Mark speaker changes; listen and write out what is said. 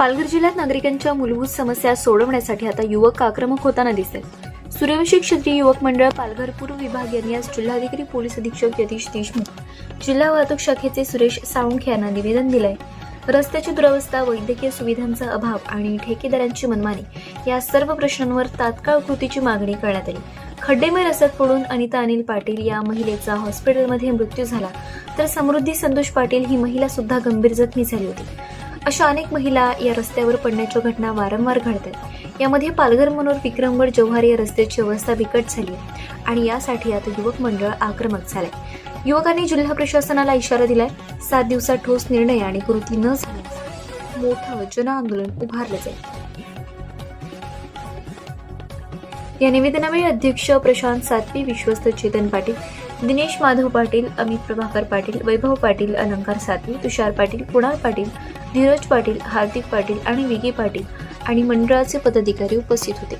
Speaker 1: पालघर जिल्ह्यात नागरिकांच्या मूलभूत समस्या सोडवण्यासाठी आता युवक आक्रमक होताना दिसत सूर्यवंशी क्षेत्रीय युवक मंडळ पालघर पूर्व विभाग यांनी आज जिल्हाधिकारी पोलीस अधीक्षक यतीश देशमुख जिल्हा वाहतूक शाखेचे सुरेश साळुंखे यांना निवेदन दिलंय. रस्त्याची दुरवस्था वैद्यकीय सुविधांचा अभाव आणि ठेकेदारांची मनमानी या सर्व प्रश्नांवर तात्काळ कृतीची मागणी करण्यात आली. खड्डेमय रस्त्यात पडून अनिता अनिल पाटील या महिलेचा हॉस्पिटलमध्ये मृत्यू झाला. तर समृद्धी संतोष पाटील ही महिला सुद्धा गंभीर जखमी झाली होती. अशा अनेक महिला या रस्त्यावर पडण्याच्या घटना वारंवार घडतात. यामध्ये पालघर मनोर विक्रमगड जव्हार या रस्त्याची अवस्था बिकट झाली आणि यासाठी आता युवक मंडळ आक्रमक झालंय. युवकांनी जिल्हा प्रशासनाला इशारा दिलाय. सात दिवसात ठोस निर्णय आणि कृती न झाल्यास मोठं जनआंदोलन उभारलं जाईल. या निवेदनावेळी अध्यक्ष प्रशांत सातवी विश्वस्त चेतन पाटील दिनेश माधव पाटील अमित प्रभाकर पाटील वैभव पाटील अलंकार सातवी तुषार पाटील कुणाल पाटील धीरज पाटील हार्दिक पाटील आणि विगे पाटील आणि मंडळाचे पदाधिकारी उपस्थित होते.